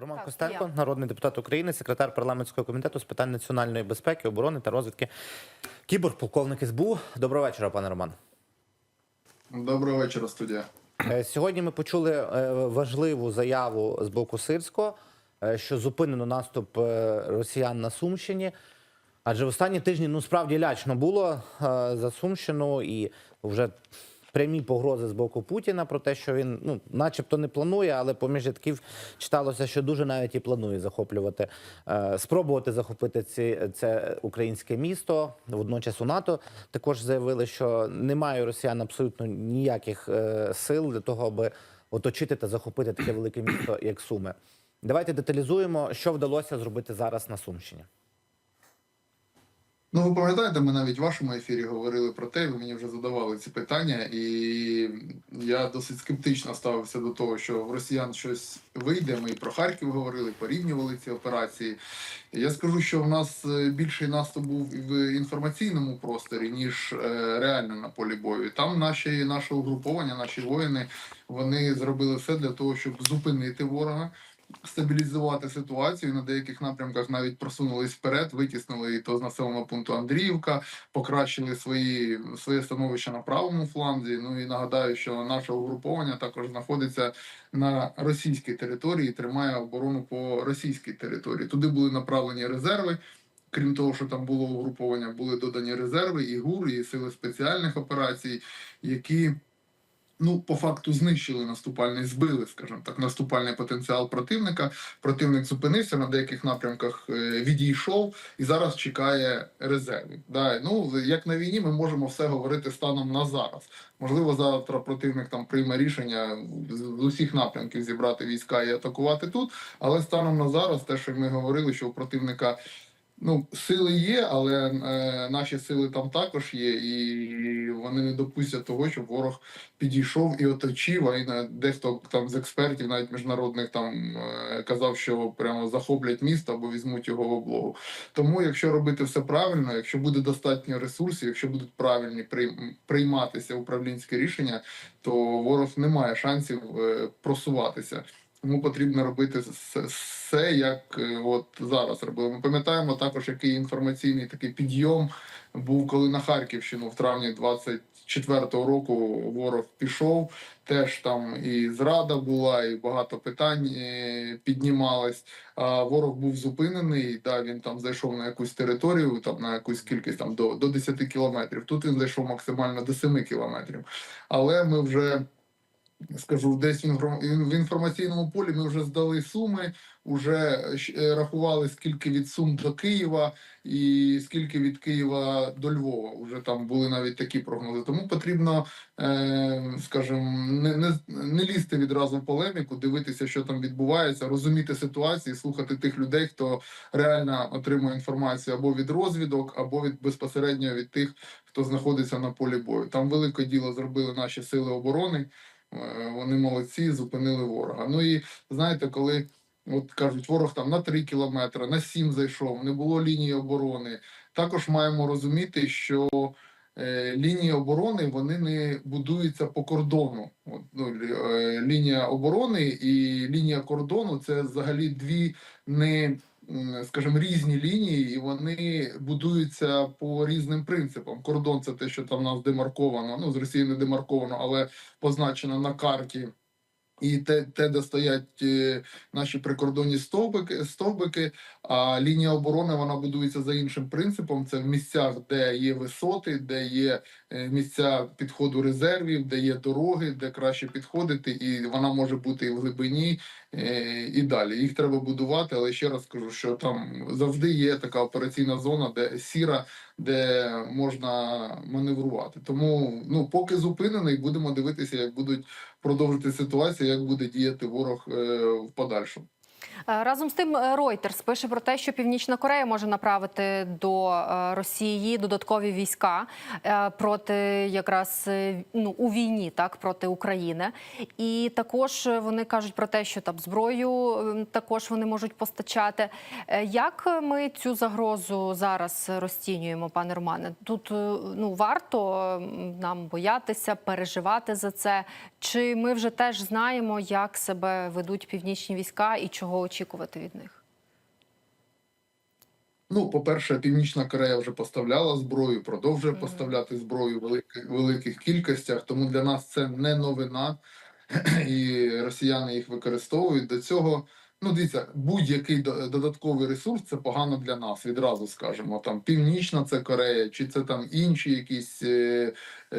Роман Так, Костенко, я. народний депутат України, секретар парламентського комітету з питань національної безпеки, оборони та розвідки. Кіборг, полковник СБУ. Доброго вечора, пане Роман. Доброго вечора, студія. Е, Сьогодні ми почули е, важливу заяву з боку Сирського, е, що зупинено наступ росіян на Сумщині. Адже в останні тижні ну справді лячно було за Сумщину і вже прямі погрози з боку Путіна про те, що він ну, начебто не планує, але поміж рядків читалося, що дуже навіть і планує захоплювати, е, спробувати захопити ці, це українське місто. Водночас у НАТО також заявили, що немає росіян абсолютно ніяких е, сил для того, аби оточити та захопити таке велике місто, як Суми. Давайте деталізуємо, що вдалося зробити зараз на Сумщині. Ну, ви пам'ятаєте, ми навіть в вашому ефірі говорили про те, ви мені вже задавали ці питання, і я досить скептично ставився до того, що в росіян щось вийде. Ми і про Харків говорили, порівнювали ці операції. Я скажу, що в нас е, більший наступ був в інформаційному просторі, ніж е, реально на полі бою. Там наші наше угруповання, наші воїни, вони зробили все для того, щоб зупинити ворога. Стабілізувати ситуацію на деяких напрямках навіть просунулись вперед, витіснили то з населеного пункту Андріївка, покращили свої своє становище на правому фланзі. Ну і нагадаю, що наше угруповання також знаходиться на російській території, тримає оборону по російській території. Туди були направлені резерви. Крім того, що там було угруповання, були додані резерви, і ГУР, і сили спеціальних операцій, які ну по факту знищили наступальний, збили, скажімо так, наступальний потенціал противника. Противник зупинився на деяких напрямках, е, відійшов і зараз чекає резервів. Да, ну як на війні, ми можемо все говорити станом на зараз. Можливо, завтра противник там прийме рішення з усіх напрямків зібрати війська і атакувати тут. Але станом на зараз, те, що ми говорили, що у противника. Ну, сили є, але е, наші сили там також є, і вони не допустять того, щоб ворог підійшов і оточив. А і на- дехто там з експертів, навіть міжнародних, там е, казав, що прямо захоплять місто або візьмуть його в облогу. Тому, якщо робити все правильно, якщо буде достатньо ресурсів, якщо будуть правильні прийматися управлінські рішення, то ворог не має шансів е, просуватися. Тому потрібно робити все- як е, от зараз робили. Ми пам'ятаємо також, який інформаційний такий підйом був, коли на Харківщину в травні 24-го року ворог пішов. Теж там і зрада була, і багато питань е, піднімалось. А ворог був зупинений. Да, він там зайшов на якусь територію, там на якусь кількість там до, до 10 кілометрів. Тут він зайшов максимально до 7 кілометрів. Але ми вже скажу, десь в інформаційному полі ми вже здали суми, вже е, рахували скільки від Сум до Києва і скільки від Києва до Львова. Уже там були навіть такі прогнози. Тому потрібно, е, скажімо, не, не, не лізти відразу в полеміку, дивитися, що там відбувається, розуміти ситуацію, слухати тих людей, хто реально отримує інформацію або від розвідок, або від безпосередньо від тих, хто знаходиться на полі бою. Там велике діло зробили наші сили оборони. Е, Вони молодці, зупинили ворога. Ну і знаєте, коли от кажуть, ворог там на 3 кілометри, на 7 зайшов, не було лінії оборони. Також маємо розуміти, що е, лінії оборони вони не будуються по кордону. От, ну, е, лінія оборони і лінія кордону це взагалі дві не скажімо, різні лінії, і вони будуються по різним принципам. Кордон це те, що там у нас демарковано. Ну з Росії не демарковано, але позначено на карті. І те, те, де стоять е, наші прикордонні стовбики, стовбики, а лінія оборони вона будується за іншим принципом. Це в місцях, де є висоти, де є е, місця підходу резервів, де є дороги, де краще підходити, і вона може бути і в глибині, е, і далі. Їх треба будувати, але ще раз кажу, що там завжди є така операційна зона, де сіра, де можна маневрувати. Тому ну поки зупинений, будемо дивитися, як будуть продовжити ситуацію, як буде діяти ворог е, в подальшому. Е, Разом з тим, е, Reuters пише про те, що Північна Корея може направити до е, Росії додаткові війська проти якраз ну у війні, так проти України. І також вони кажуть про те, що там зброю е, також вони можуть постачати. Як ми цю загрозу зараз розцінюємо, пане Романе? Тут ну варто нам боятися, переживати за це. Чи ми вже теж знаємо, як себе ведуть північні війська і чого очікувати від них? Ну, по-перше, Північна Корея вже поставляла зброю, продовжує Мгм. поставляти зброю в великих, великих кількостях, тому для нас це не новина, і росіяни їх використовують. До цього, ну дивіться, будь-який додатковий ресурс це погано для нас, відразу скажемо. Там Північна це Корея, чи це там інші якісь е, е,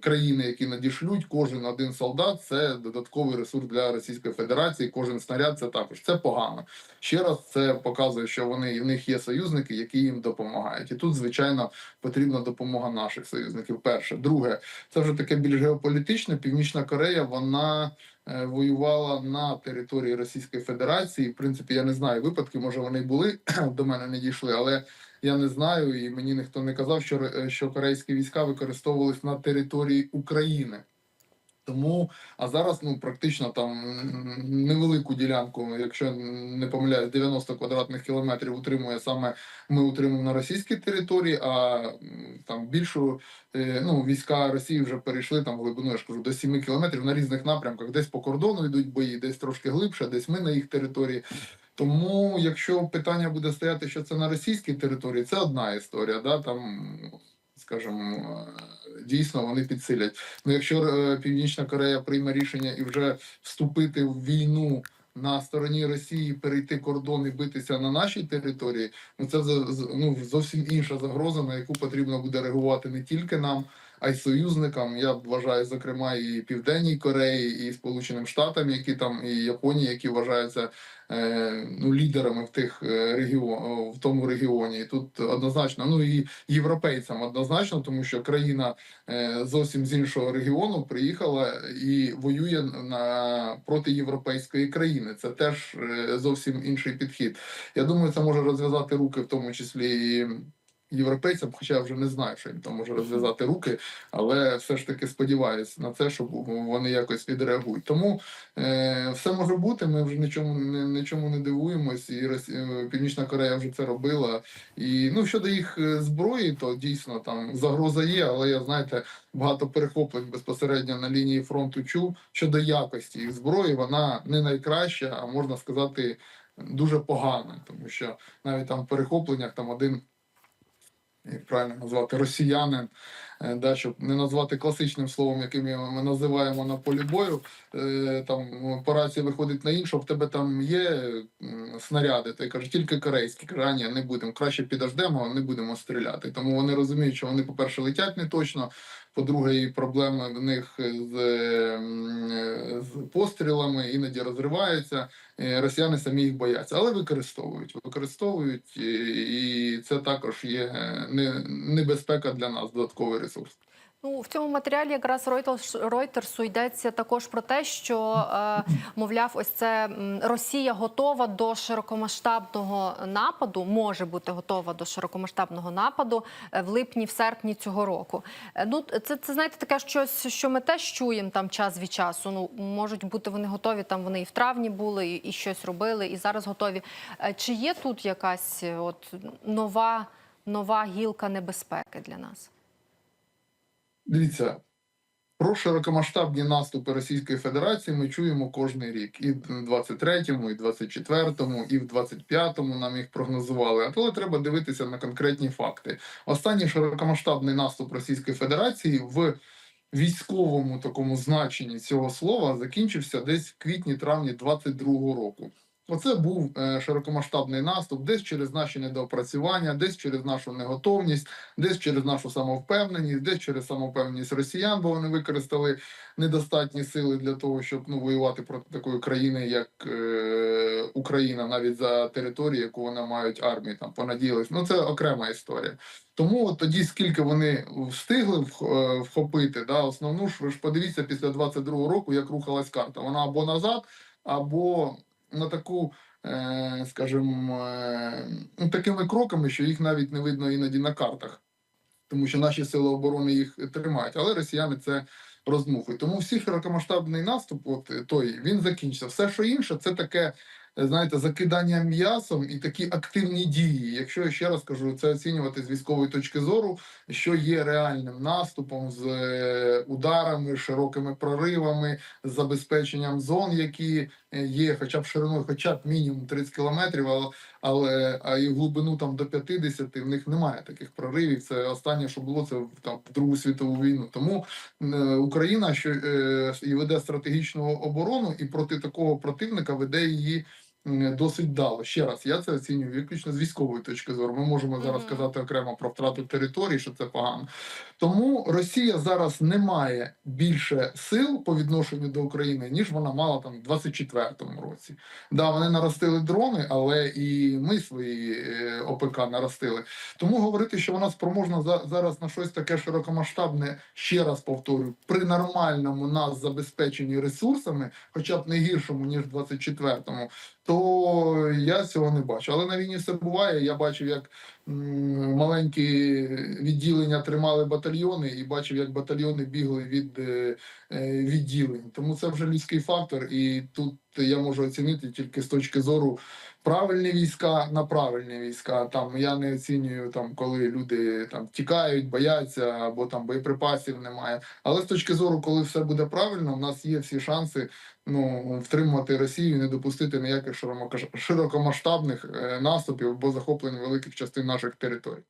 країни, які надішлють, кожен один солдат це додатковий ресурс для Російської Федерації, кожен снаряд це також. Це погано. Ще раз це показує, що вони в них є союзники, які їм допомагають. І тут, звичайно, потрібна допомога наших союзників. Перше, друге, це вже таке більш геополітичне. Північна Корея вона е, воювала на території Російської Федерації. В принципі, я не знаю випадків, може вони були до мене не дійшли, але я не знаю, і мені ніхто не казав, що, що корейські війська використовувались на території України. Тому, а зараз ну практично там невелику ділянку, якщо не помиляюсь, 90 квадратних кілометрів утримує саме ми утримуємо на російській території, а там більшу е, ну війська Росії вже перейшли там глибину, я ж кажу, до 7 кілометрів на різних напрямках. Десь по кордону йдуть бої, десь трошки глибше, десь ми на їх території. Тому, якщо питання буде стояти, що це на російській території, це одна історія. Да? Там, скажімо, е, дійсно вони підсилять. Ну, якщо е, Північна Корея прийме рішення і вже вступити в війну на стороні Росії, перейти кордон і битися на нашій території, ну це ну, зовсім інша загроза, на яку потрібно буде реагувати не тільки нам, а й союзникам. Я вважаю, зокрема, і Південній Кореї, і Сполученим Штатам, які там, і Японії, які вважаються е, ну, лідерами в тих е, регіон, в тому регіоні. І тут однозначно, ну і європейцям однозначно, тому що країна е, зовсім з іншого регіону приїхала і воює на проти європейської країни. Це теж зовсім інший підхід. Я думаю, це може розв'язати руки, в тому числі і. Європейцям, хоча я вже не знаю, що їм там може розв'язати руки, але все ж таки сподіваюся на це, щоб вони якось відреагують. Тому е, все може бути. Ми вже нічому не нічому не дивуємось, і Росі... е, Північна Корея вже це робила. І ну щодо їх е, зброї, то дійсно там загроза є, але я знаєте, багато перехоплень безпосередньо на лінії фронту чув щодо якості їх зброї. Вона не найкраща, а можна сказати, дуже погана, тому що навіть там в перехопленнях там один. Як правильно назвати росіянин, е, да, щоб не назвати класичним словом, яким ми називаємо на полі бою. е, Там операція виходить на іншу, в тебе там є снаряди. Ти кажеш, тільки корейські. Каже, не будемо. Краще підождемо, не будемо стріляти. Тому вони розуміють, що вони, по-перше, летять не точно. По-друге, і проблеми в них з, з пострілами іноді розриваються. Е, Росіяни самі їх бояться, але використовують. Використовують, і, це також є е, не, небезпека для нас, додатковий ресурс. Ну, в цьому матеріалі якраз Ройтерсу йдеться також про те, що, е, мовляв, ось це Росія готова до широкомасштабного нападу, може бути готова до широкомасштабного нападу е, в липні, в серпні цього року. Е, Ну, це, це знаєте, таке щось, що ми теж чуємо там час від часу. Ну, можуть бути вони готові, там вони і в травні були, і, і щось робили, і зараз готові. Чи є тут якась от нова, нова гілка небезпеки для нас? Дивіться, про широкомасштабні наступи Російської Федерації ми чуємо кожний рік. І в 23-му, і в 24-му, і в 25-му нам їх прогнозували. Але треба дивитися на конкретні факти. Останній широкомасштабний наступ Російської Федерації в військовому такому значенні цього слова закінчився десь в квітні-травні 22-го року. Оце був е, широкомасштабний наступ, десь через наші недоопрацювання, десь через нашу неготовність, десь через нашу самовпевненість, десь через самовпевненість росіян, бо вони використали недостатні сили для того, щоб ну воювати проти такої країни, як е, Україна, навіть за територію, яку вони мають армії, там понадіялись. Ну це окрема історія. Тому от тоді, скільки вони встигли е, вхопити, да, основну ж подивіться після 22-го року, як рухалась карта. Вона або назад, або на таку, е, скажімо, е, ну, такими кроками, що їх навіть не видно іноді на картах, тому що наші сили оборони їх тримають, але росіяни це роздмухують. Тому всі широкомасштабний наступ, от той він закінчився. Все, що інше, це таке знаєте, закидання м'ясом і такі активні дії. Якщо я ще раз кажу, це оцінювати з військової точки зору, що є реальним наступом з е, ударами, широкими проривами, з забезпеченням зон, які е, є, хоча б шириною, хоча б мінімум 30 кілометрів, але, але а і глибину там до 50, в них немає таких проривів. Це останнє, що було, це там в Другу світову війну. Тому е, Україна що е, і веде стратегічну оборону, і проти такого противника веде її. Досить вдало. Ще раз, я це оцінюю виключно з військової точки зору. Ми можемо зараз Мгм. казати окремо про втрату території, що це погано. Тому Росія зараз не має більше сил по відношенню до України, ніж вона мала там в 24-му році. Да, вони наростили дрони, але і ми свої е, ОПК наростили. Тому говорити, що вона спроможна за, зараз на щось таке широкомасштабне, ще раз повторю, при нормальному нас забезпеченні ресурсами, хоча б не гіршому, ніж в 24-му, то я цього не бачу. Але на війні все буває. Я бачив, як маленькі відділення тримали батальйони, і бачив, як батальйони бігли від е, е, відділень. Тому це вже людський фактор, і тут я можу оцінити тільки з точки зору правильні війська на правильні війська. Там я не оцінюю там, коли люди там тікають, бояться або там боєприпасів немає. Але з точки зору, коли все буде правильно, у нас є всі шанси ну втримувати Росію, не допустити ніяких широкомасштабних е, наступів або захоплень великих частин наших територій.